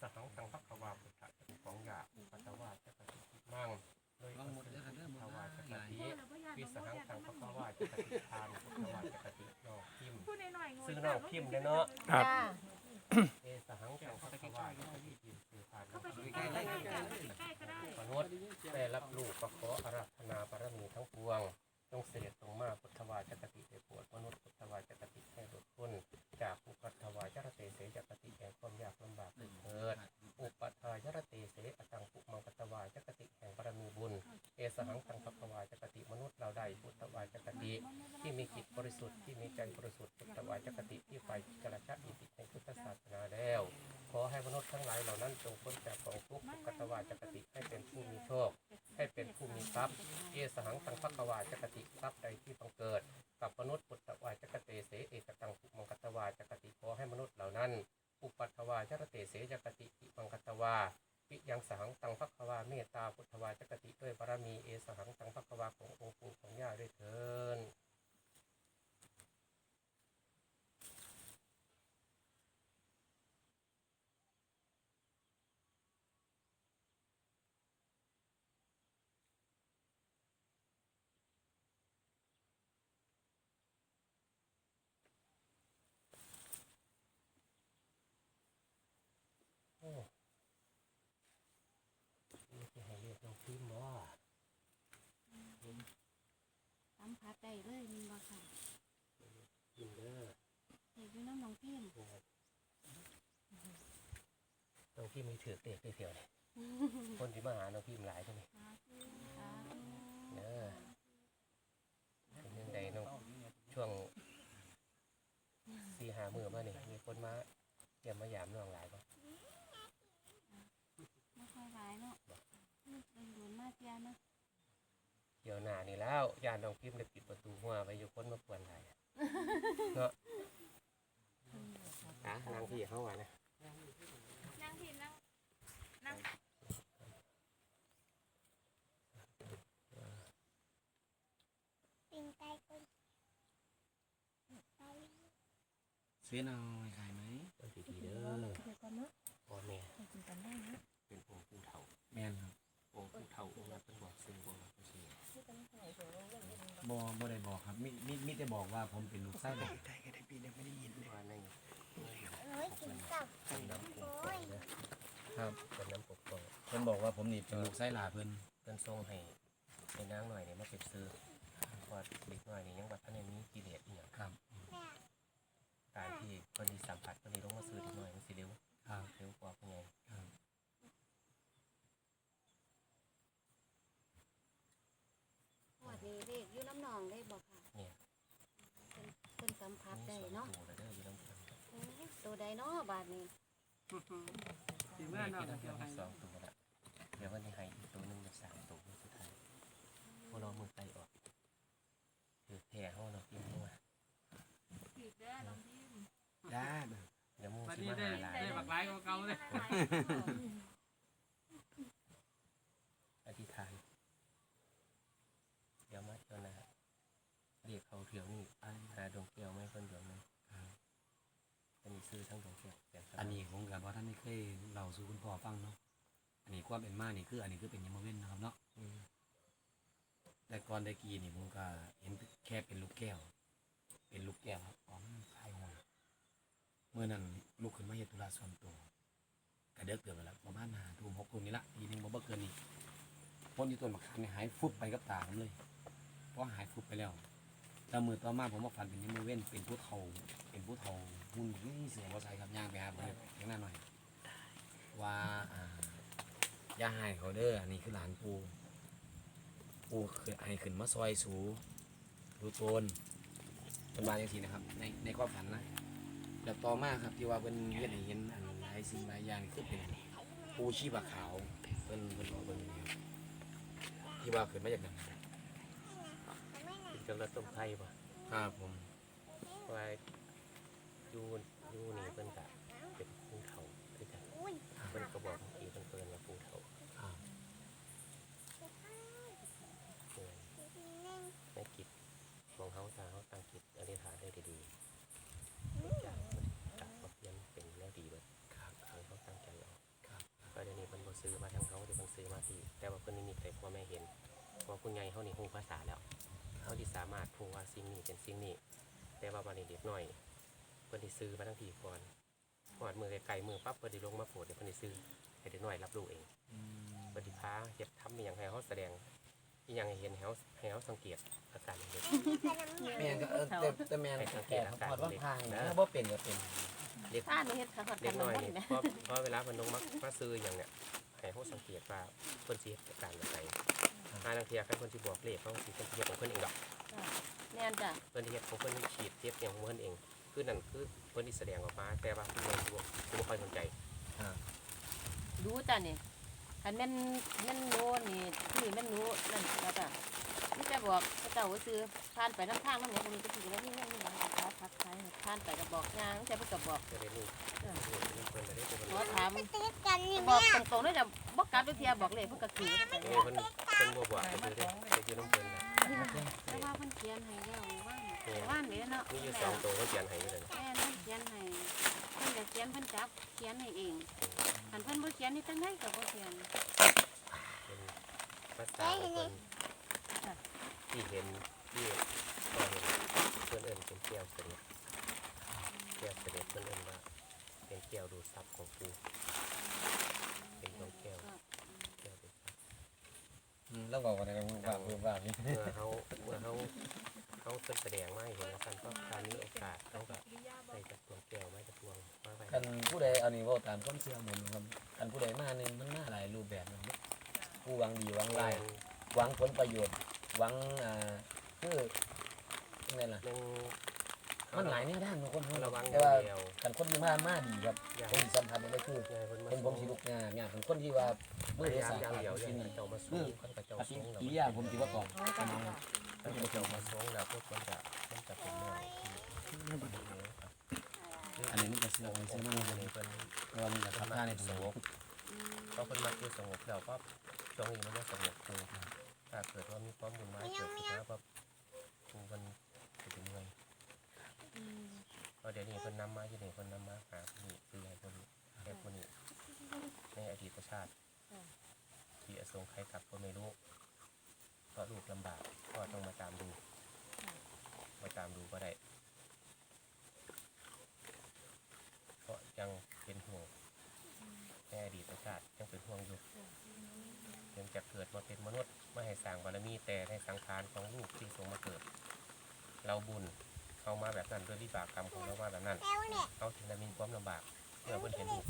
สหังสังฆกวาพุทธะของยาปัตตวาจักติมั่งโดยหมดเลยครับเด้อหมดภาวจักหลายติวิสหังสังฆกวาจักติทานพุทธวาจักตินอกพิมซึ่งงซื้อนอกพิมเนาะครับเอสหังสังฆกวาจักติพิมสือทานเข้าไปใกล้ๆก็ได้จ้ใกล้ก็ได้มนุษย์ได้รับลูกประขออาราธนาบารมีทั้งปวงต้องเสด็จตรงมาพุทธวาจักติได้ปรดมนุษย์พุทธวาจักติให้หลุด พ้นจากอุปัตถวาจรเตเสจักติแห่งความยากลำบากด้วยเถิดอุปัฏฐายรติเสอตังปุมังกตวายจักติแห่งบารมีบุญ เอสหังตังภควายจักติมนุษย์เราได้พุทธวายจักติที่มีจิตบริสุทธิ์ที่มีใจบริสุทธิ์พุทธวายจักติที่ไฟกระชะอิติในพุทธศาสนาแล้ว ขอให้มนุษย์ทั้งหลายเหล่านั้นจงพ้นจากกองทุกข์กตวายจักติให้เป็นผู้มีโชค ให้เป็นผู้มีทรัพย์ เอสหังตังภควายจักติทรัพย์ใดที่บังเกิดกับมนุษย์ วาปิยังสหังตังพักวาเมตตาพุทธวาจกติด้วยบารมีเอสหังตังพักวาขององค์ปู่ของย่าด้วยเถิน โอ้นี่จะให้เรียกน้องพิมพ์ว่า สัมผัสได้ เลยแมันบ่ค่ะพิมพ์เด้อเด็กอยู่น้ำหนองพิมพ์น้องพิมพ์มีถือเด็กได้เพียวเลยคนที่มาหาน้องพิมพ์หลายใช่ไหมสาธุเด้อเป็นยังไงน้องช่วงสี่หามือมาเนี่ยมีคนมาเยี่ยมมายามน้องหลายปะไม่ค่อยร้ายเนาะเป็นโดนมาเจียเนาะ เกี่ยวหน้านี่แล้วยานน้องพิมพ์เลยปิดประตูหัวไปอยู่คนมาปวนหลายเนาะอะนางพี่เขาว่านะนั่งพิมพ์นั่งนั่งปิงไก่คนไปเสียนเอาขายไหมต้องดีๆเด้อเดี๋ยวก่อนเนาะพ่อแม่ไปกินกันได้นะเป็นองค์ปู่เฒ่าแม่นครับองค์ปู่เฒ่าองค์นั้นเป็นบอกซึ่งบอกว่าเป็นสิ่ง บอบอได้บอกครับมิมิมิได้บอกว่าผมเป็นลูกไส้หลานว่าในโอ้ยกินกับเป็นน้ำปกปองนะครับเป็นน้ำปกปองเพิ่นบอกว่าผมนี่เป็นลูกไส้หลานเพิ่นเพิ่นส่งให้ให้นางหน่อยเนี่ยมาเป็นซื้อเพราะว่าเด็กหน่อยนี่ยังว่าท่านในมีกิเลสอีหยังครับแม่การที่เพิ่นสิสัมผัสเพิ่นสิลงมาซื้อเด็กหน่อยมันสิเร็วครับเร็วกว่าเพิ่นไง ครับ หวัด นี้เด็กอยู่น้ำหนองได้บอกค่ะเนี่ยเป็นเป็นสัมผัสมีได้สองเนาะตัวเลยเด้ออยู่น้ำกันโอ้ยตัวใดเนาะบาดนี้ถือมีว่าเนาะกี่ตัวมีสองตัวละเดี๋ยววันนี้ให้อีกตัวหนึงจะสามตัวสุดท้ายพวกเรามือไกลออกคือแผลเฮาเนาะพิมพ์เข้ามาผิดเด้อน้องพิมพ์ได้เดี๋ยวหมูวันสินี้มาได้หาหลายได้บักไลายเก่าๆเลยอธิษฐานเดี๋ยวมาเดี๋ยวนะเรียกเขาเถียวนี่หาดวงแก้วไม่เพิ่นเดี๋ยวนึง อทั้งดวงแก้วแต่สำหรับอันนี้ผมกับว่าท่านไม่เคยเล่าสู่คุณพ่อฟังเนาะ อันนี้ความเป็นมานี่คือ อันนี้คือเป็นยมเว้นนะครับเนาะ อืมแต่ก่อนได้กีนี่ผมก็เห็นแค่เป็นลูกแก้ว เป็นลูกแก้วครับของคายหอยเมื่อนั้นลูกขึ้นมาเฮ็ดธุระส่วนตัวกระเดิกเกิดไปแล้วประมาณหาทุ่มหกทุ่มนี่ละทีหนึงบ่บ่เกินนี่พ้นที่ต้นมะขามนี่หายฟุบไปกับตาผมเลยเพราะหายฟุบไปแล้วแต่มือต่อมาผมมาฝันเป็นยมมือเว้นเป็นผู้เฒ่าเป็นผู้เฒ่า หุ่นยี่เสือบ่ใส่ครับย่างไปหาผมเลยข้างหน้าหน่อย ว่าอ่าอย่าให้เขาเด้ออันนี้คือหลานปูปูคือให้ขึ้นมาซอยสูดูโตนเป็นมาอย่างทีนะครับ ในในความฝันนะแล้วต่อมาครับที่ว่าเป็นเห็นให้เห็นอันหลายสิ่งหลายอย่างนี่คือเป็นปูชีพขาวเป็นเป็นบอกเป็นอย่างนี้ครับที่ว่าขึ้นมาจากนั้นกินกับรสต้มไทยป่ะครับผมว่าอ ยู่อยู่นี่เพิ่นกะเป็นผู้เฒ่าคือกันอุ้ยเพิ่นก็บอกเมื่อกี้เพิ่นเพิ่นว่าผู้เฒ่าครับเพิ่นเล่นในกิจของเฮาถ้าเฮาตั้งกิจอธิษฐานได้ดีๆทุกอย่างมันกลับมาเปลี่ยนเป็นแนวดีเบิดครับให้เขาตั้งใจเอาแต่ว่าเพิ่นนิมิตให้พ่อแม่เห็นว่าคุณยายเฮานี่ฮู้ภาษาแล้วเฮาที่สามารถฮู้ว่าสิ่งนี้เป็นสิ่งนี้แต่ว่าบัดนี้เด็กน้อยเพิ่นสิซื้อมาทั้งทีก่อนฮอดมือไกลๆมือปั๊บเพิ่นสิลงมาโปรดเดี๋ยวเพิ่นสิซื้อให้เด็กน้อยรับรู้เองเพิ่นสิพาเฮ็ดทำอีหยังให้เฮาแสดงอีหยังให้เห็นให้เฮาให้เฮาสังเกตอาการของเด็กขนมเหนียวแม่นก็เออแต่แต่แม่นแต่เขาพอดว่างทางนะบ่เป็นก็เป็นถ้าหนูเฮ็ดข้าวผัดเด็กักนน้อยบ่นี่ได้เพราะเพราะเวลาเพิ่นลงมามาซื้ออหย่างเนี้ยให้เขาสังเกตว่าเพิ่นสิเฮ็ดอาการแบบไหนหาลางเทียใครเพิ่นสิบอกเลขเขาสิเพิ่นสิเฮ็ดของเพิ่นเองดอกแม่นจ้ะเพิ่นสิเฮ็ดของเพิ่นฉีดเฮ็ดอย่างของเพิ่นเอง คือนั่นคือเพิ่นสิแสดงออกมา แต่ว่าผู้ใหญ่สิบ่สิบ่ค่อยสนใจรู้จ้ะนี่คันแม่นแม่นหนูนี่ที่แม่นหนูนั่นก็จ้ะนี่จะบอกพระเจ้าว่าซื้อผ่านไปน้ำทางน้ำหยังคนนี้ก็สิแล้วนี่นี่นี่หลังจากทักทักทายผ่านไปก็บอกยางจะเพิ่นก็บอกจะได้รู้นี่เพิ่นจะได้เป็นขอถามมันติดกันนี่บอกแม่ตรงๆเลยจ้ะบ่กลับด้วยเทียบอกเลยเพิ่นก็ขี่ไปเออเพิ่นเพิ่นบ่บอกก็คือได้ไปอยู่นำเพิ่นนะแต่ว่าเพิ่นเขียนให้แล้ว ว่านว่านนี่เนาะมีอยู่สองตัวเพิ่นเขียนให้อยู่นั่นแม่นั่นเขียนให้เพิ่นก็เขียนเพิ่นจับเขียนให้เองคันเพิ่นบ่เขียนนี่จังไดก็บ่เขียนเป็นภาษาของเพิ่นที่เห็นที่พอเห็นเพิ่นเอิ้นเป็นแก้วเสด็จแก้วเสด็จเพิ่นเอิ้นว่าเป็นแก้วดูดซับของปู่เป็นดวงแก้วแก้วดูดซับ แล้วบอกว่าอะไรว่าว่าว่านี่เมื่อเขาเมื่อเขา เขาเพิ่นแสดงมาให้เห็นแล้วกันก็การมีโอกาสเขาก็ได้จับดวงแก้วไม้จับดวงมาไว้คันผู้ใดเอานี่เว้าตามความเชื่อผมครับคันผู้ใดมานี่มันมาหลายรูปแบบนะครับผู้หวังดีหวังลาร้ายยหวังผลประโยชน์หวังอ่าคือยังไงล่ะหนึ่งมันหลายแนวด้านของคนเขาเฮาระวังอแต่ย่างว่าเดียวคันคนที่มามาดีครับอย่าผมสิสัมผัสได้คืออย่าให้เพิ่นมาเป็นผมสิลุกงานงานเป็นคนที่ว่ามือพเดียยายามสาอย่างเดียวอย่าที่ให้นี่เจ้ามาสู้คนกับเจ้าปฏิสูงแล้วกิริยาผมสิว่าก่อน สมองถ้าเจ้ามาสูงแล้วพวกมันจะมันจะเป็นเรื่องที่ไม่ดีเลยครับอันนี้มันก็เสื่อมเส้เสื่อมมัมานเพิ่นเรามันจะทำท่าในสมองเพราะเพิ่นมาคือสงบแล้วก็ช่วงนี้มันก็สงบคือถ้าเกิดว่ามีความวุ่นวายเกิดขึ้นแล้วก็คือมันจะเป็นเมื่อยเพราะเดี๋ยวนี้เพิ่นนำมาที่นี่เพิ่นนำมาหาผู้นี้คือให้คนนี้แค่คนนี้ในอดีตชาติที่อสงไขยกลับก็ไม่รู้ เพราะลูกลำบากก็ต้องมาตามดู มาตามดูก็ได้ เพราะยังเป็นห่วงในอดีตชาติยังเป็นห่วงอยู่ยังจะเกิดมาเป็นมนุษย์ไม่ให้สร้างบารมีแต่ในสังขารของลูกที่ทรงมาเกิด เราบุญเอามาแบบนั้นด้วยวิบากกรรมของเรามาแบบนั้นแล้วเนี่ยเอาถึงจะมีความลำบากเมื่อเพิ่นเห็นลูก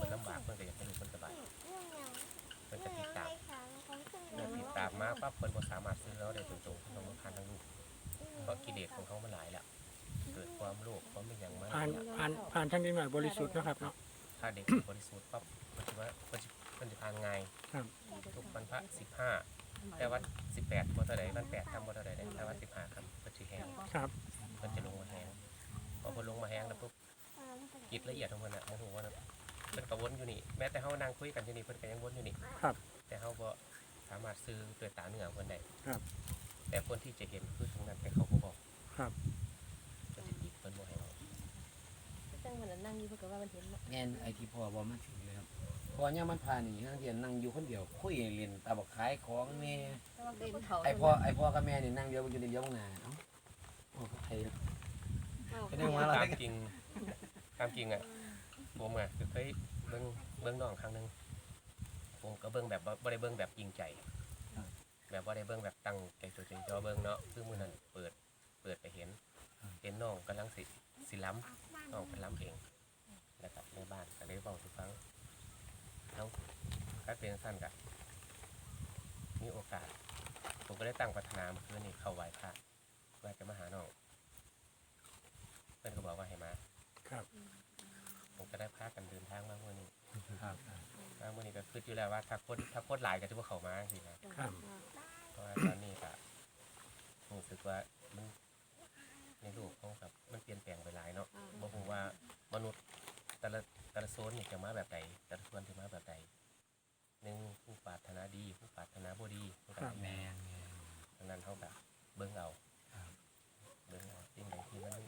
ปั๊บเพิ่นบ่สามารถซื้อเราได้ตรงๆต้องมาทานทั้งลูกเพราะกิเลสของเขามันหลายแล้วเกิดความโลภความไม่อย่างมากผ่านผ่านผ่านทางนิดหน่อยบริสุทธิ์นะครับเนาะ ถ้าเด็กบริสุทธิ์ปั๊บมันจะว่าเพิ่นสิเพิ่นจะทานง่ายครับ ทุกวันพระ15แต่วัน18บ่เท่าใดวัน8ค่ำบ่เท่าใดเด้แต่วัน15ค่ำเพิ่นสิแห้งครับเพิ่นจะลงมาแห้งพอเพิ่นลงมาแห้งแล้วปุ๊บ จิตละเอียดของเพิ่นน่ะโมโหว่าน่ะเพิ่นก็วนอยู่นี่ แม้แต่เฮานั่งคุยกันอยู่นี่เพิ่นก็ยังวนอยู่นี่ครับ แต่เขาบ่ สามารถซื้อด้วยตาเนื้อคนได้ครับ แต่คนที่จะเห็นคือตรงนั้นแต่เขาบ่บอกครับ จะติดติดเพิ่นบ่ให้เราจังมันนั่งอยู่เพิ่นก็ว่ามันเห็นแม่นไอที่พ่อบอกมาถึงเลยครับพอย่ามมันพานี่นักเรียนนั่งอยู่คนเดียวคุยเรียนตาบอกขายของแม่แต่ว่าเดินเขาไอพ่อไอพ่อกับแม่นี่นั่งเดียวอยู่ในเดียวข้างหน้าเอ้าพ่อกับใครไปเดินมาตามจริงตามจริงอะผมอะคือเคยเบิ่งเบิ่งน้องครั้งหนึง ผมก็เบิ่งแบบบ่บ่ได้เบิ่งแบบจริงใจ แบบบ่ได้เบิ่งแบบตั้งใจจดใจจ่อเบิ่งเนาะคือมื้อนั้นเปิดเปิดไปเห็น เห็นน้องกำลังสิสิล้ำน้องเพิ่นล้ำเองแล้วก็ในบ้านก็เลยเว้าสู่ฟังเอ้าก็เป็นสั้นกะมีโอกาส ผมก็ได้ตั้งปรารถนาเมื่อคืนนี้เข้าไหว้พระว่าจะมาหาน้องเพื่อนก็บอกว่าให้มา ครับ ผมก็ได้พากันเดินทางมาเมื่อนี้ครับ มาเมื่อนี้ก็คืออยู่แล้วว่าถ้าคนถ้าคนหลายก็จะว่าเขามาสินะครับเพราะว่าตอนนี้ก็รู้สึกว่ามันในโลกเขาแบบมันเปลี่ยนแปลงไปหลายเนาะบอกผมว่ามนุษย์แต่ละแต่ละโซนนี่จะมาแบบใดแต่ละส่วนจะมาแบบใดหนึ่งผู้ปรารถนาดีผู้ปรารถนาบ่ดีผู้ปรารถนา แม่น ดังนั้นเขาแบบเบิ้งเอาเบิ้งเอาสิ่งใดที่มัน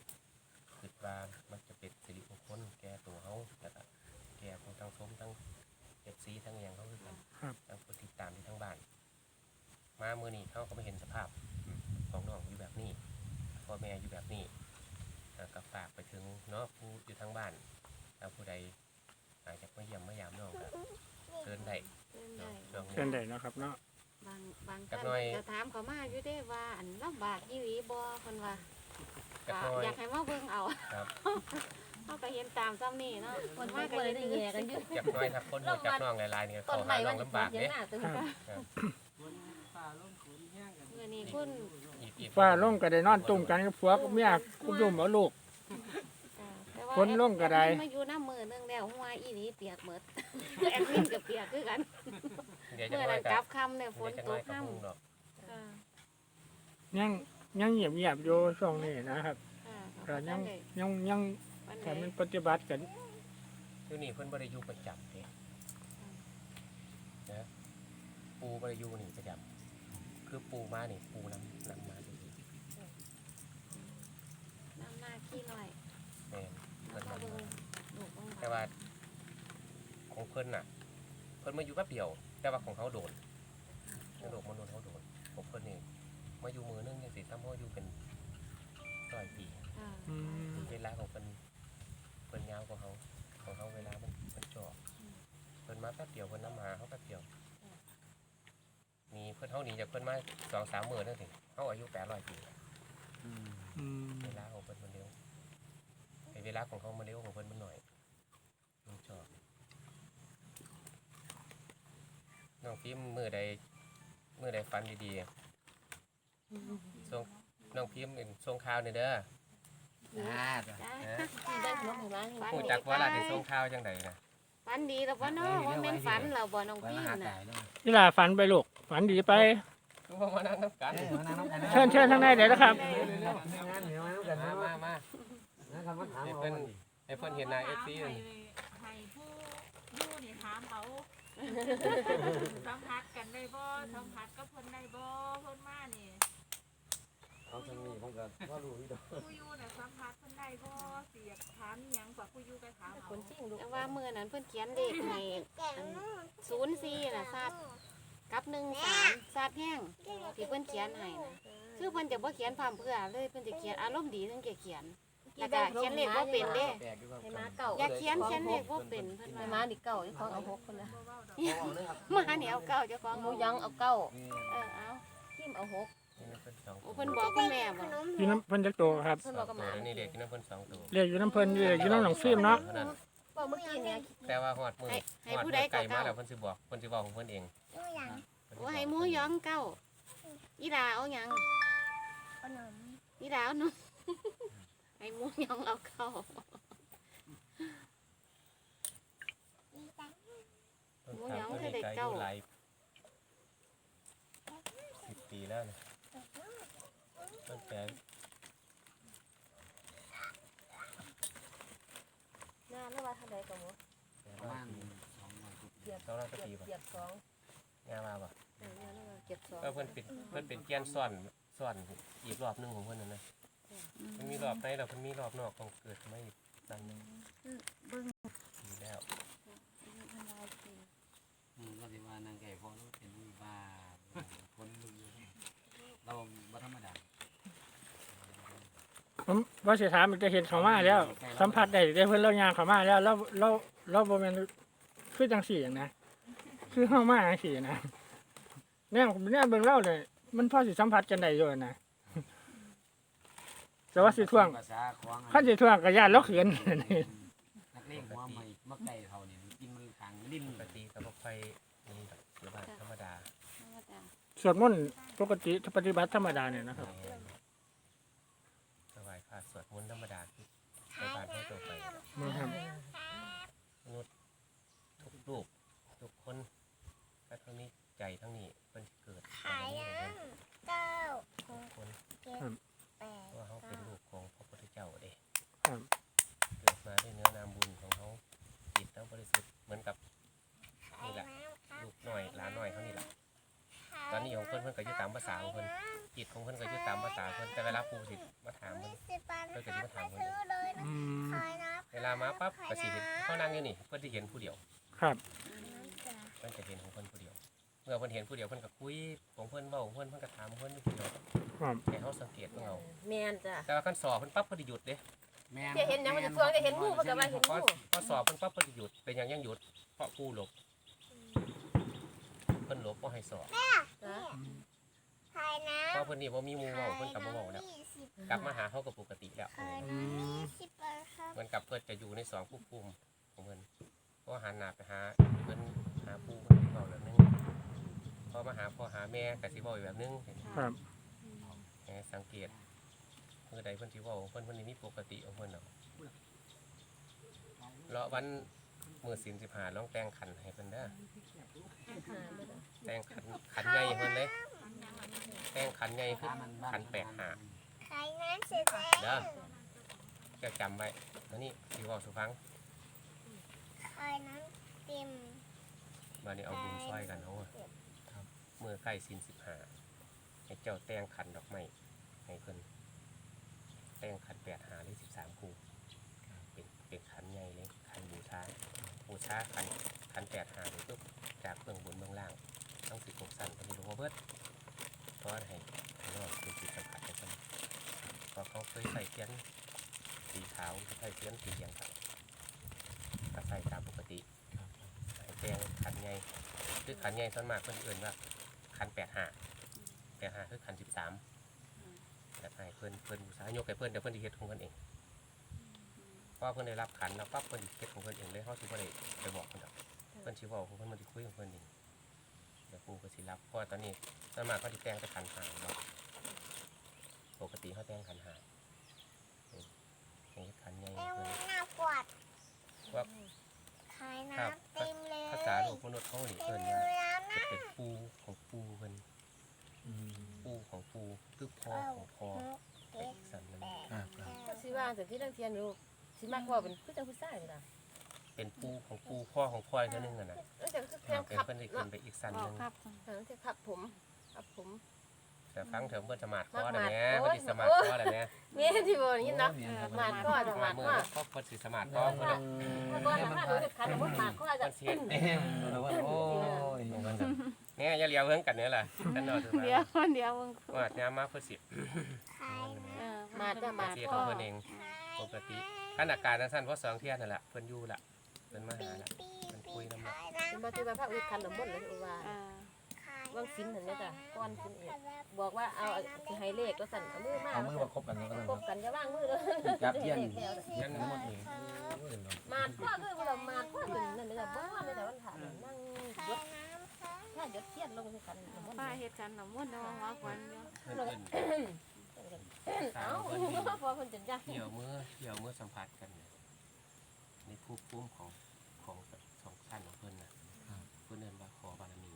คิดว่ามันจะเป็นสิริมงคลแก่ตัวเขาแล้วก็แก่คนทั้งชมทั้งเอฟซีทั้งอหย่างเขาคือกัน ครับ ทั้งคนติดตามที่ทั้งบ้าน มามือนี้เขาก็ไม่เห็นสภาพของน้องอยู่แบบนี้พ่อแม่อยู่แบบนี้อ่ากับฝากไปถึงเนาะผู้อยู่ทางบ้านถ้าผู้ใดอาจจะมาเยี่ยมมายามน้องก็เชิญได้เพิ่นเนาะได้ช่วงนี้เช่นใดเนาะครับเนาะบางบางจักท่านหน่อยจะถามเขามาอยู่เด้ว่าอันลำบากยี่หลีบ่เพิ่นว่าจักก็หน่อยอยากให้มาเบิ่งเอาครับเฮาก็เห็นตามซ้ำนี่เนาะคนมามาก็ก็เลยเห็นได้อยู่แย่กันอยู่จักหน้อยถ้าคนรู้จักน้องหลายๆนี่ต้เขานใหหาม่น้มัองนลำบากเสีย ฟ้าลงก็ได้นอนตุ่มกันกับผัวกับเมียกุดุมเอาลูก อ่าแต่ว่าฝนลงก็ได้ แอดมินมาอยู่น้ำมือนึงแล้วหัวอีหลีเปียกหมดแอดมินก็เปียกคือกันเดี๋ยวจักเมื่อหน้อนั้ยนกักลับบค่ำเนี่ยฝเดี๋ยนวจักหตน้อยกกับค่พุ่งดอกำค่ะยังยังเงียบเงียบๆอยู่ช่วงนี้นะครับค่ะก็ยังได้ยังยังวันไหนถ้ามันปฏิบัติกันเดี๋ยวนี้เพิ่นบ่ได้อยู่ประจำเด้นะปูบ่ได้อยู่นี่ประจำคือปูมานี่ปูนำนำมาซื่อ น้ำหน้าขี้หน่อย ๆแม่นเพิ่น มา นำ เบิ่ง มา ลูกเบิ่ง แต่ว่าของเพิ่นน่ะ เพิ่นมาอยู่แป๊บเดียว แต่ว่าของเขาโดนโดนมนุษย์เขาโดนของเพิ่นนี่มาอยู่มือนึงจังซี่ซ้ำเขาอยู่เป็นร้อยปีค่ะอืมเวลาของเพิ่นเพิ่นยาวกว่าเขาของเขาเวลามันมันจ่อเพิ่นมาแป๊บเดียวเพิ่นน้ำมาเขาแป๊บเดียวมีเพิ่นเท่านี้จากเพิ่นมาสองสามหมื่นนั่นสิเขาอายุแปดร้อยปีอืมอืมเวลาของเพิ่นมันเร็วไอ้เวลาของเขามันเร็วของเพิ่นมันหน่อยมันจ่อ น้องพิมพ์มือใดมือใดฟันดีๆส่งน้องพิมพ์เป็นส่งข่าวนี่เด้ออ่าจ้ะจ้านะได้หัวหมูร้านฝันผู้ดีจักว่าล่ะไปได้ส่งข่าวจังใดนะฝันดีแล้วบ่เนาะว่าแม่นฝันเราบ่น้องไว้พี่มาหาน่ะตายแล้วนี่ล่ะฝันไปลูกฝันดีไป คือว่ามานั่งนับกันเอ้ยมานั่งน้ำกันนะเชิญเชิญทางในเดี๋ยวนะครับมามามาให้เพิ่นให้เพิ่นเห็นหน้าเอฟซีให้ให้ผู้อยู่นี่ถามเขา สัมผัสกันได้บ่สัมผัสกับเพิ่นได้บ่เพิ่นมานี่เอาทางนี้ผมก็ว่ารู้อยู่ดอกผู้อยู่น่ะสัมผัสเพิ่นได้บ่เสียกถามอิหยังกว่าผู้อยู่ไปถามเอาแต่ว่ามื้อนั้นเพิ่นเขียนเลขให้แก่นู่น04น่ะซาดกับ13ซาดแห้งที่เพิ่นเขียนให้น่ะคือเพิ่นจะบ่เขียนพร่ำเพรื่อเลยเพิ่นจะเขียนอารมณ์ดีถึงจะเขียนแล้วก็เขียนเลขบ่เป็นเด้ แปลกอยู่ครับให้มาเก่าอย่าเขียนเขียนเลขบ่เป็นเพิ่นให้ว่ามาดิเก่าอีกของเอาหกคนละ มาเหนียวเก้าเจ้าของหมูยังเอาเก่าเออเอาทิมเอาหกนี่นะเพิ่นสองโอ้ตัวเพิ่นบอกคุณแม่บ่อยู่น้ำเพิ่นจักโตครับเพิ่นสบอองกกับหตัวมาแล้วนี่เด็กที่นั่นเพิ่นสองตัวเรียกอยู่น้ำเพิ่นเรียกอยู่น้ำหนองฟิล์มเนาะเท่านั้นบอกเมื่อกี้เนี่ยแต่ว่าฮอดมือให้ให้ฮอดผู้มืใดอไกลก็มาเก้าแล้วเพิ่นสิบอกเพิ่นสิบอกของเพิ่นเองดูอย่างเพิ่นสิโอ้บอกให้หมูยองเก้าอีดาเอาหยังขนมอีดาเอาหนูให้หมูยองเอาเก้า ดีจัง เพิ่นถามเพิ่นนี่ก็อายุหลายสิบปีแล้วนะเพิ่นแปลหน้าไม่ว่าเท่าใดกับหมูแปลประว่ามาณปีสองร้อยกว่าเกียบสองร้อยกว่าเกียปีบบ่เกียบสองงามาบ่เออเนี่ยเกียบสองก็เพิ่นเป็นเพิ่นเป็นเกียนซ่อนซ่อนอีกรอบหนึงของเพิ่นนั่นนะมันมีรอบในแล้วเพิ่นมีรอบนอกของเกิดมาอีกดันหนึง เบิ่ง ดีแล้ว อืมก็สิว่า นางไก่พอรู้เป็นบ้าคนลุอยู่เราบ่ธรรมดาผมว่าสิถามมันจะเห็นเขามาแล้ว สัมผัสได้ได้เพิ่นเล่ายางเขามาแล้วแล้วเราเราบ่แม่นคือจังสี่อย่างนะคือเฮามาจังสี่นะแน่ผมแน่เบิ่งเล่าเลยมันพอสิสัมผัสกันได้อยู่นะแต่ว่าสิท่วงภาษาของคันสิท่วงก็ญาติเราเขินนักเลงหัวใหม่มาไก่เท่านี่กินมันขางลิ้นปกติก็บ่ค่ อยมีแบบระบาดธรรมดาสวดมนต์ปกติปฏิบัติธรรมดาเนี่ยนะครับ สบายค่ะสวดมนต์ธรรมดาที่ในบ้านเขาตัวไปนะครับทุกรูปทุกคนและทั้งนี้ใจทั้งนี้เป็นเกิดขายนี้ยัเลยงเก้าทุกคนเจ็ดแปดเพราะว่าเขาเป็นลูกของพระพุทธเจ้าเด้ครับเกิดมาด้วยเนื้อนามบุญของเขาจิตต้องบริสุทธิ์เหมือนกับ อนนี้ของเพิ่นเพิ่นก็อยู่ตามภาษาของเพิ่นจิตของเพิ่นก็อยู่ตามภาษาเพิ่นแต่เวลาปู่สิมาถามมีเพิ่นสิบบาทเพิ่นก็สิมาถามเพิ่นซื้อเลยนะอืมขายน้ำเวลามาปั๊บก็สิเห็นเขานั่งอยู่นี่เพิ่นสิเห็นผู้เดียว ครับ เพิ่นจะเห็นของเพิ่นผู้เดียวมื่อเพิ่นเห็นผู้เดียวเพิ่นก็คุยของเพิ่นเว้าของเพิ่นเพิ่นก็ถามของเพิ่นอยู่ผู้เดียวครับ ให้เฮาสังเกตเบิ่งเอาแม่นจ้ะแต่ว่าคันสอบเพิ่นปั๊บเพิ่นสิหยุดเด้แม่นเที่ยเห็นหยังมันจะทวงได้เห็นงูมันก็ว่าเห็นพองูพอสอบเพิ่นปั๊บเพิ่นสิหยุดเป็นหยังยังหยุดเพราะผู้หลบ เพิ่นหลบบ่ให้สอบจ้ะขายน้เพราะเพิ่นนี่บ่มีหมู่ำเว้าเพิ่นก็บ่เว้าแล้วยี่สิบกลับมาหาเฮาก็ปกติแล้วขายน้ำยี่สิบบาทครับเหมือนกับเพิ่นจะอยู่ในสองภพภูมิของเพิ่นเพราะหันหน้าไปหาเพิ่นหาปู่เพิ่นสิเว้าแบบนึงพอมาหาพ่อหาแม่ก็สิเว้าอีกแบบนึงครับ ให้สังเกตเมื่อใดเพิ่นสิเว้าของเพิ่นเพิ่นนี่มีปกติของเพิ่นเนาะเลาะวัน มื้อศีล15ลองแต่งขันให้เพิ่นเด้อแต่งขันขันใหญ่ให้เพิ่นเลยแต่งขันใหญ่คือขันแปดหาขายน้ำเสร็จเด้แล้อวจะจำไว้แล้วนี่สิเว้าสู่ฟังขายน้ำเต็มวันนี้เอาบุญซอยกันเฮาอะมื้อใกล้ศีล15ให้เจ้าแต่งขันดอกไม้ให้เพิ่นแต่งขันแปดหาหรือ13คู่เป็นเป็นขันใหญ่เลย ขันบูชา บูชาขันขันแปดหาเลยปุ๊บจากเบื้องบนเบื้องล่าง ต้องสิบหกสั้นเป็นหลวงพ่อเบิดเพราะให้ให้เราเป็นจิตสัมผัสได้กันเพราะเขาเคยใส่เทียนสีขาวใส่เทียนสีเหลืองครับก็ใส่ตามปกติให้แจงขันใหญ่คือขันใหญ่ส่วนมากเพื่อนเอื่นว่าขันแปดหาแปดหาคือขันสิบสามแต่ให้เพื่อนเพื่อนบูชายกให้เพื่อนเดี๋ยวเพื่อนจะเฮ็ดของเพื่อนเอง พอเพิ่นได้รับขันแล้วปั๊บเพิ่นสิเฮ็ดของเพิ่นเองเลยเฮาสิบ่ได้ไปบอกเพิ่นดอกเพิ่นสิเว้าของเพิ่นมันสิคุยของเพิ่นเองเดี๋ยวครูก็สิรับเพราะว่าตอนนี้ส่วนมากเขาสิแต่งแต่ขันหาเนาะปกติเขาแต่งขันหานี่ให้เฮ็ดขันใหญ่เอ้ให้ยเพิ่นน้ำกวาดว่าขายครับน้ำเต็มเลยภาษาโลกมนุษย์เขานี่เต็เอิ้มนเลว่ายน้จะเป็นปูของปูเพิ่นปูของปูคือพ่อของพ่อำเจ็ดสั่นนั่นแปดครับครับก็สิว่าแต่ที่ตั้งเทียนอยู่ สิมักว่าเป็นผู้จังผู้ชายนี่ล่ะเป็นปูของปูพ่อของพ่ออีกเทื่อนึงอะนะเอ้ยแต่ก็คือแทงเป็นขับเพิ่นได้ขึ้นไปอีกสั่นหนึงครับเออแทงขับผมขับผม แต่ฟังเถอะเพิ่นสมาร์ทคอมาได้กแหมๆโอ้เพิ่นยสิสมาร์ทคอได้แหมแม่ที่บ่นี่นะโอ้ยหมาดก็จังหวัดมือว่าเขาเพิ่นสิสมาร์ทคอเพิ่นน่ะถ้าก็ทำให้รู้สึกคันบ่หมาดก็จะ เพิ่นสิเฮ็ดเอ้มแล้วว่าโอ้ยเพิ่นน่ะเนี่ยอย่าเลี้ยวเพิ่นกันเนี่ยล่ะกันเนาะถือเดี๋ยวเดี๋ยวมึงว่าเนี่ยมาเพิ่นสิขายน้เออมาจ้ะมาเสียของเพิ่นเองำปกติ คันอาการนั้นซั่นเพราะสองเที่ยนั่นแหละเพิ่นอยู่ล่ะเพิ่นมาปีหาล่ะปีมันคุปียนำขายเป็นน้ำบ่ที่ว่าพระอุคันละมุนเลยว่าเออขายว่างสินเห็นไหมจ้ะก้อนสินเองขายน้ำบอกว่าเอาสิให้เลขก็สั่นเอามือมาเอามือมาคบกันแล้วก็ได้คบกันจะว่างมือเลยจับเทียนนั่นหมดนี่มาดก็คือเรามาดก็ถึงนั่นเลยบ้านเลยแต่วันถ่ายนั่งยขายดน้ำค่ะถ้ายดเทียนลงด้วยกันละมุนป้าเฮ็ดกันน้ำมันต์น้องว่ากันเนาะ เพิ่นเอิ้นเอ้าพอเพิ่นจนยากเที่ยวมือเที่ยวมือสัมผัสกันเนี่ยในภูมิภูมิของของสองชั้นของเพิ่นน่ะเพิ่นเอิ้นว่าขอบารมี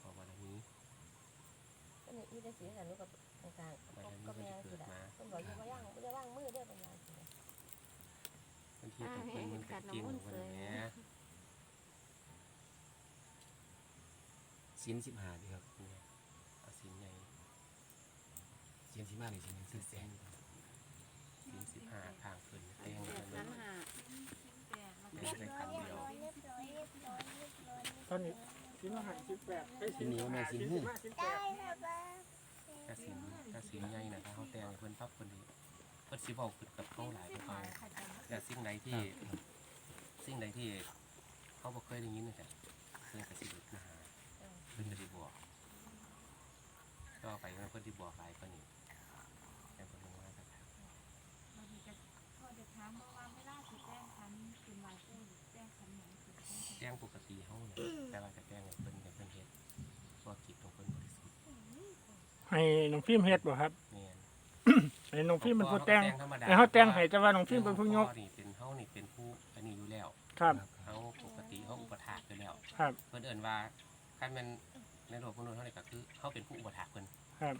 ขอบารมีก็นี่มีแต่สีสันลูกกับต่างๆก็แม่สิละเพิ่นบอกอยู่ว่าย่างบ่ได้ว่างมือเด้อเป็นยังเพิ่นเฮ็ดของเพิ่นมันเป็นจริงของเพิ่นแหมสินสิบห้าดีครับ เนี่ยเอาสินใหญ่ สินสิบห้านี่สินสิบแสนสินสิบห้าทางขึ้นเตียงแปเพิ่ดนพัเอิ้นนห้าแปดแล้วเรียกได้คันเดียวเรียบร้อยเรียบร้อยเรียบร้อยตอนนี้สินละหันสิบแปดไอ้สินนี้ว่าแม่สินหูสิบแปได้ดค่ะบ้าถ้าสินถ้าสินใหญ่นะถ้าเขาแต่งให้เพิ่นปั๊บเพิ่นนี่เพิ่นสิเว้าขึ้นกับเขาหลายกว่าเขาแต่สิ่งใดที่สิ่งใดที่เขาบ่เคยได้ยินนี่จ้ะเพิ่นก็สิหลุดมาหาเพิ่นก็สิบอกก็ไปเพิ่นสิบอกหลายกว่านี้แต่เพิ่นลงมาก็ถาม บางทีก็พ่อจะถามว่าเวลาสิแจ้งคันเป็นหมายผู้แจ้งคันหยัง สิแจ้งคันแจ้งปกติเฮาเนี่ยแต่ว่าจะแจ้งให้เพิ่นให้เพิ่นเฮ็ดเพราะว่ากิจของเพิ่นบริสุทธิ์ให้น้องฟิล์มเฮ็ดบ่ครับแม่นให้น้องฟิล์มเป็นผู้แต่งธรรมดาให้เขาแต่งให้แต่ว่าน้องฟิล์มเป็นผู้ยก นี่เป็นเฮานี่เป็นผู้อันนี้อยู่แล้วครับ เฮาปกติเฮาอุปถากอยู่แล้ว ครับ เพิ่นเอิ้นว่าคันแม่นในโลกมนุษย์เฮานี่ก็คือเฮาเป็นผู้อุปถากเพิ่นครับ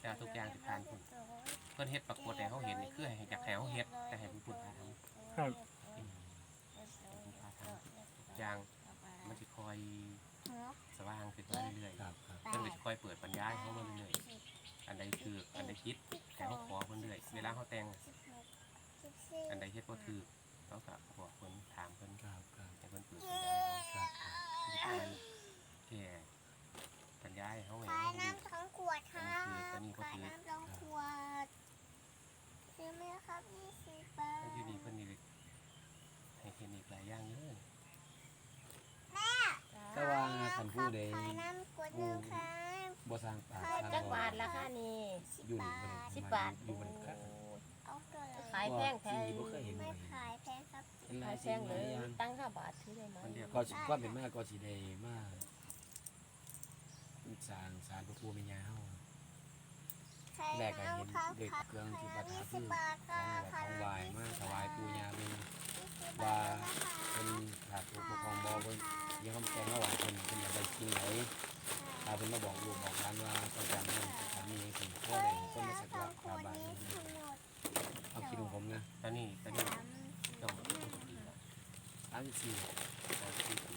แต่ทุกอย่างสิผ่านเพิ่นเพิ่นเฮ็ดปรากฏให้เฮาเห็นนี่คือให้อยากให้เฮาเฮ็ดแต่ให้ผู้พูดพาทำ ครับให้ผู้พาท จางมันจะคอยสว่างขึ้นเรื่อยๆมันจะคอยเปิดปัญญาให้เขาเรื่อยๆอันใดคืออันใดคิดแต่เขาขอคนเรื่อยเวลาเขาแต่งอันใดเฮ็ดบ่ถือเขาก็บอกเคนถามคนครัคให้เนเปิดปัญญาให้เขาคค่ปัญญาให้เขาเองน้ำสองขวดค่ะขายน้ำสองขวดซื้อไหมครับยี่สิบบาท อยู่นี่เพิ่นนี่ให้เห็นอีกหลายอย่างเยอะ สร้างปากสร้างจักบ่บาทราคานี่อยู่นี่บ่ได้สิบบาทอยู่บนขาเอาตัวเลยขายแพงแท้ที่บ่เคยเห็นไม่เลยขายแพงครับเป็นหลาขายยแพสิ่งงหเลลายยอย่างตั้งห้าบาทซื้อได้ไหมมันเดียวก็สิความเป็นมาก็สิได้มาสร้างสารพระปูแม่ย่าเฮาแรกก็เห็นด้วยเครื่องที่ประทับคือของแบบของไหวายมาถวายปู่ย่าเบิ่งว่าเพิ่นขาดผู้ปกครองบ่เพิ่น ยังคำแจ้งมาว่าเพิ่นเพิ่นอยากได้สิ่งไหนถ้าเพิ่นมาบอกลูกบอกหลานว่าต้องการนั่นต้องการนี้สิก็ได้คนมาสักการะกราบไหว้เอาคิดของผมนะตอนนี้ตอนนี้เจ้าปีละ34 34ปี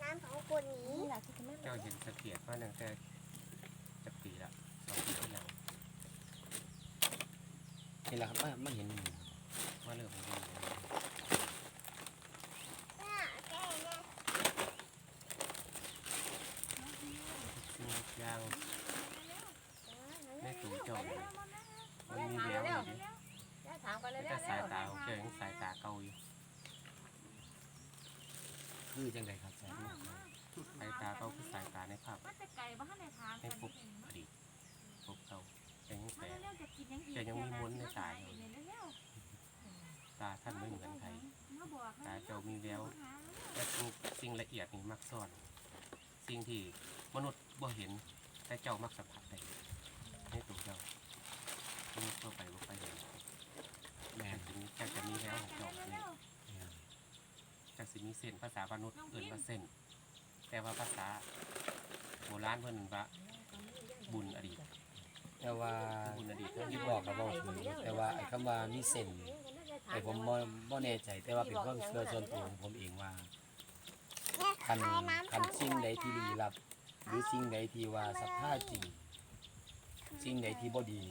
น้ำของคนนี้นี่แหละที่ทำให้เจ้าเห็นเสถียรมาตั้งแต่จักปีละสองปีที่แล้ว นี่แหละครับมามาเห็นหมู่ ว่าเริ่มดี น่าแก่แน่ สิ่งทุกอย่างในตัวเจ้านี่มันมีแววอยู่ดิ ได้ถามกันเลย แต่สายตาของเจ้ายังสายตาเก่าอยู่ คือจังไดครับใส่ลูก สายตาเก่าคือสายตาในภาพ มันจะไก่บ้านในถาม ในภพอดีตภพเก่าแต่ยัง มา แปลก เร็วๆจะกินยังอีก แต่ยังมีมนต์ในตาอยู่ เร็ว ตาท่านไม่เหมือนใคร ๆมาบอก ตาเจ้ามีแววและทุกสิ่งละเอียดนี่มักซ่อน สิ่งที่มนุษย์บ่เห็น แต่เจ้ามักสัมผัสได้ในตัวเจ้ามนุษย์ทั่วไปบ่ไปเห็นแม่แต่นจะมีแต่จะมีแล้วของเจ้านี่แม่นจะสิมีเส้นภาษามนุษย์เอื่นว่าเส้น แต่ว่าภาษาโบราณเพิ่นว่าบุญอดีตแต่ว่าบุญอดีตที่บอกกับว่าคือแต่ว่าไอ้คำว่ามีเส้น ไอ้ผมบ่บ่แน่ใจแต่ว่าเป็นความเชื่อส่วนตัวของผมเองว่าแม่คันขายน้ำคันสิ่งใดที่ลี้ลับ หรือสิ่งใดที่ว่าศรัทธาจริงสิ่งใดที่บ่ดี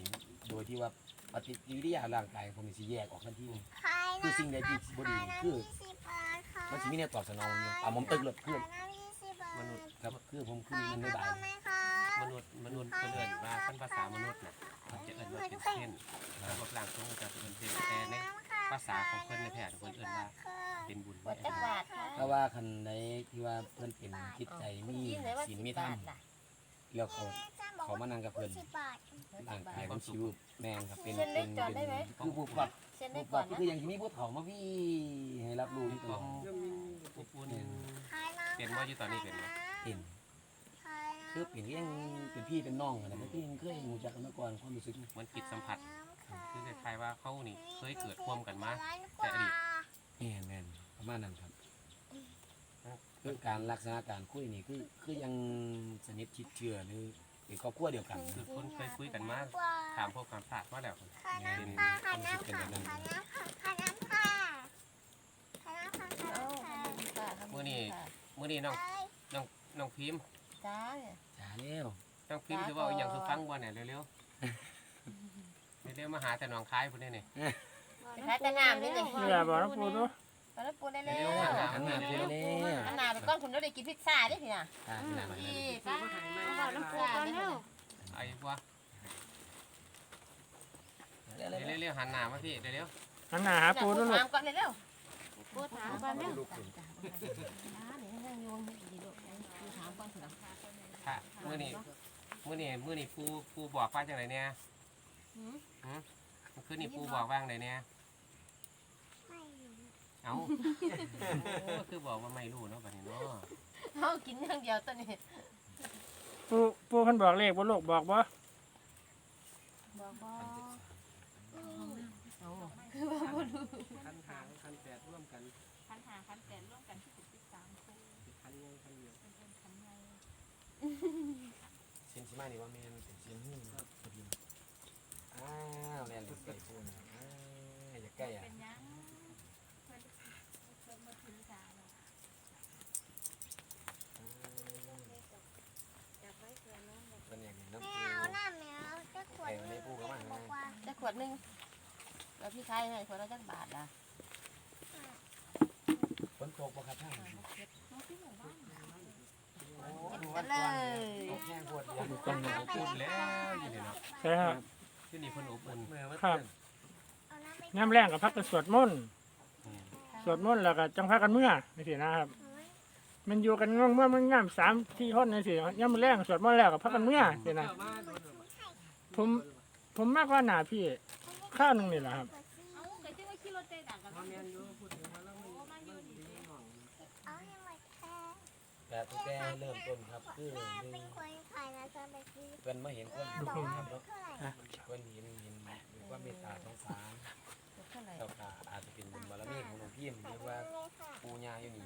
โดยที่ว่าปฏิกิริยาร่างกายผมนี่สิแยกออกทันทีขายคือน้ำสิ่งใดที่บ่ดีขายน้ำคือยี่สิบบาทค่ะมันสิมีแนวตอบสนองอยู่อะผมตึกเลยคือขายน้ำยี่สิบบาทมนุษย์ครับคือผมคือขายมันข้าได้วบาต้ยมไหมคะมนุษย์มนุษย์เพิ่นเอิ้นว่าคันภาษามนุษย์น่ะมันจะเอิ้นว่าเป็นเส้นแล้วก็ร่างทรงจะเป็นเส้นแต่ใน ภาษาของเพิ่นในแพทย์เพิ่นเอิ้นว่าเป็นบุญวัไว้ดจักบาทค่ะเพราะว่าคันใดที่ว่าเพิ่นเป็นจิตใจมีกินเลยว่าศีสิลบมีธรรบามทล่ะแล้วเขา เขามานั่งกับเพิ่น สิบบาทร่างกายมันชิวแม่นครับเป็นเส้นเล็เป็กนจอดได้ไหมเป็นคือผู้ปรับเส้นผู้ได้ปก่รัอบนนะคืออย่างที่มีผู้เฒ่ามาพี่ให้รับรู้ที่ตัวอบอุ่นขายน้ำเป็นว่าอยู่ตอนนี้เป็นไหม เป็นขายน้ำคือเป็นยังเป็นพี่เป็นน้องกันนะไม่ยังเคยรู้จักกันมาก่อนความรู้สึก เหมือนจิตสัมผัส ขายคือน้ำคล้ายๆว่าเขานี่เคยเกิดร่วมกันมาร้อยแต่อดีต แม่นแม่นประมาณนั้นครับ คือการลักษณะการคุยนี่คือคือยังสนิทชิดเชื่อหรือเป็นครอบครัวเดียวกันคือนะคนเคยคุยกันมาถามพวกความพลาดมาแล้วขายน้ำค่ะขายน้ำค่ะขายน้ำค่ะขายน้ำค่ะขายน้ำค่ะขายเอ้าน้ำค่ะค่ะมื้อนี้มื้อนี้น้องเอ้ยน้องน้องพิมพ์จ้าเนี่ย จ้าแล้วน้องพิมพ์คือว่าอย่างคือฟังบ่เนี่ยเร็วๆ เร็วๆมาหาแต่หนองคายพุ่นนี่นี่ไปขายแต่น้ำนี่เลยนี่แหละบอกน้ำปูดูไปแล้วปูได้แล้เร็ววๆหันหน้าหันหมาน้าเร็คุวยแล้วอันนาไปก้อนคุณเราได้กินพิซซ่าได้พี่น่ะอ่าหันหน้ามาอีแล้วป้าเอาน้ำปูก่อนเร็วไอ้ว่าเร็วๆเร็วๆหันหน้ามาพี่เร็วหันหน้าหาปูดูลูกถามก่อนเร็วปูถามก่อนเร็วน้าเนี่ยนั่งโยงดีลูกปูถามก่อนสิๆค่ะมื้อนี้มื้อนี้มื้อนี้ปูปูบอกว่าจังไดเนี่ย หืมหือมันคือนี่ปูบอกว่าจังไดเนี่ยไม่รู้เอ้าโอ้คือบอกว่าไม่รู้เนาะบัดนี้เนาะเขากินอย่างเดียวตัวนี้ปูปูเพิ่นบอกเลขบ่ลูกบอกบ่บอกบออืมเอาคันหาคันแปดร่วมกันพันหาพันแปดร่วมกันที่สิบสิบสามคู่คันยังคันเดียวเป็นเอ็นขันใหญ่เส้นสิมานี่ว่าแม่นเป็นเส้นหูครับพอดีอ้าวแม่นเลยใกล้พูนอ่าอย่าใกล้อะเป็นยังเพื่อนเพื่อนมาถือสาเนาะเป็นอย่างนี้น้ำไม่ปูเอาน้ำแมวจะขวดแข่งในปูกับมันบอกว่าจะขวดหนึ่งแล้วพี่ชายให้ขวดละจักบาทอะฝนตกปะครับท่านน้องที่หมู่บ้านกินกันเลยตกแห้งปวดเดียวคนหนูอบอุ่นแล้วอยู่นี่เนาะ ใช่ครับ ที่นี่คนอบอุ่นเมื่อมันครับเอาน้ำไปน้ำแรงกับพักกันสวดมนต์ควดมนต์แล้วก็จังพากันเมื่อนี่สินะครับ มันอยู่กันง่วงเมื่อมันงามสามที่คนนี่สิย่ำมอแรงสวดมนต์แล้วก็พักกันเมื่อสินะผมผมมากกว่าหนาพี่ข้าวหนึงนี่แหละครับเอาไก่ที่ว่าขี่รถเตะต่างกันโอ้มาอยู่นี่เด้เอาให้หมดแค่แบบทุกแกเริ่มต้นครับคือหแม่นึ่เป็นงคนขายนะจ๊ะเมื่อกี้เพิ่นมาเห็นคนแม่ทุกบคอกนคว่ารับ เนาะเท่าไหร่เพิ่นเห็นเห็นด้วยความเมตตาสงสารเท่าไหร่เจ้าค่ะอาจจะเป็นบุญบารมีของหลวงพี่หรือว่าปู่ย่าอยู่นี่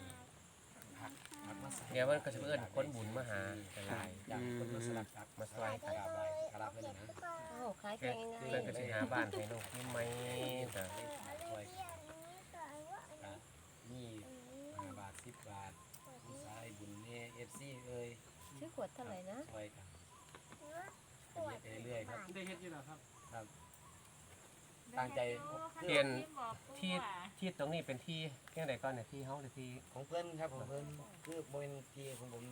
พักพักมาใส่เดี๋ยวมันก็จะเอิ้นคนบุญมาหากันหลายจากคนมาสลักจักมาซอยกราบไหว้กราบเพิ่นนะโอ้ขายแพเพื่อนงง่ายเพื่อนก็สิหาบ้านให้น้องพิมพ์ไหมแต่ซอยก็มีห้าบาทสิบบาทผู้ชายบุญแน่เอฟซีเอ้ยๆซื้อขวดเท่าไหร่นะซอยกัน เป็นเฮ็ดไปเรื่อยๆครับ ได้เฮ็ดอยู่แล้วครับครับ ตั้งใจเปลี่ยนบอกกูที่ว่าที่ตรงนี้เป็นที่แค่ไหนก่อนเนี่ยที่เฮาหรือที่ของเพื่อนครับของเพื่อนคือโมเป็นที่ของผม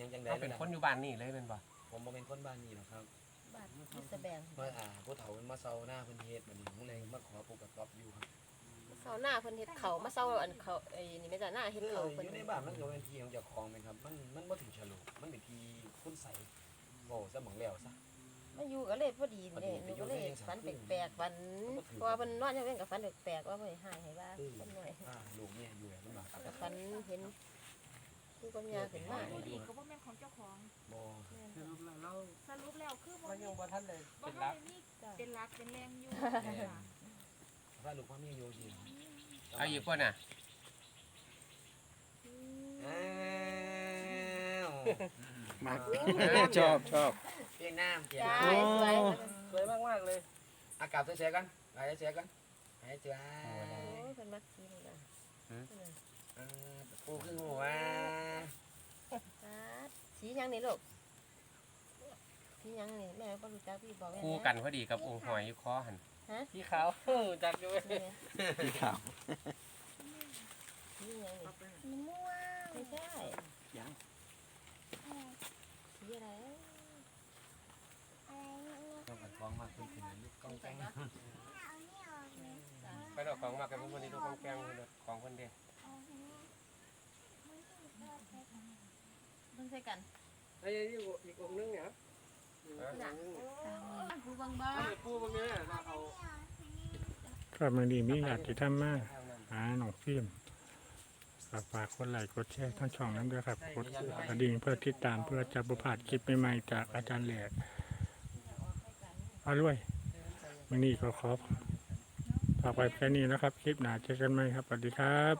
ยังจังใดเขาเป็นคนอยู่บ้านนี่เลยเป็นบ่ผมโมเป็นคนบ้านนี้หรอกครับบาทที่สะแบงเมื่ออ่าผู้เฒ่ามันมาเซาหน้าเพิ่นเฮ็ดบัดนี้ผมเลยมาขอปลูกกระต๊อบอยู่ครับเสาหน้าเพิ่นเฮ็ดเขามาเสาอันเขาไอ้นี่แม่จ้ะหน้าเฮ็ดคือเขาอเพิ่นยู่ในบ้านมันก็เป็นที่ของเจ้าของแม่นครับ มันมันบ่ถึงฉลุมันเป็นที่คุณใส โว้ซะหมองแล้วซะ มาอยู่ก็เลยพอดีนี่หนูก็เลยฝันแปลกๆฝันเพราะว่าเพิ่นนอนอยู่เว้นกับฝันแปลกๆว่าเพิ่นหายให้ว่าคือเพิ่นหน่อยอ่าลูกเนี่ยอยู่แบบลำบากครับกับฝันเห็นคือคนยาขึ้นมาผู้ดีก็บ่แม่นของเจ้าของบ่สรุปแล้วคือบ่มันมียังบ่ทันเลยบ่เป็นทัรันกได้มีเป็นรักเป็นแรงอยู่ถ้าลูกพ่อแม่อยู่สิเอาอีกบ่น่ะอ้าว มากชอบชอบเพียงน้ำเพียงจ้าน้ำสวยสวยมากๆเลยอากาศเฉยๆกันหายใจๆกันหายใจโอ้ยเพิ่นมักกินน่ะอ่าปูขึ้นหัวจ้าสีหยังนี่ลูกสีหยังนี่แม่บ่รู้จักพี่บอกแม่คู่กันพอดีกับองค์หอยอยู่คอหันพี่ขาวจักอยู่พี่ขาวสีหยังนี่สีม่วงไม่ใช่อะไร สีอะไรอะไรเนี่ยต้องกัดฟองมากขึ้นขึ้นลูกองแกงไปดอกของมากกันพวกนี้ดูของแกงเลยของคนเดียวเอาอันนี้มันถึงใส่กันไอ้อีกอีกองนึงเนี่ยน่ะผู้บางบ้าปูบางเนี้เอาไม่เอาอันนี้ก็มันดีมีอยากที่ทำมากหาหนองฟิล์ม ฝากฝากคนไลค์กดแชร์ทั้งช่องนั้นด้วยครับกดกระดิ่งเพื่อติดตามเพื่อจะประพาสคลิปใหม่ๆจากอาจารย์แหลกเอาด้วยวันนี้ก็ขอฝากไว้แค่นี้นะครับ คลิปหน้าเจอกันไหมครับสวัสดีครับ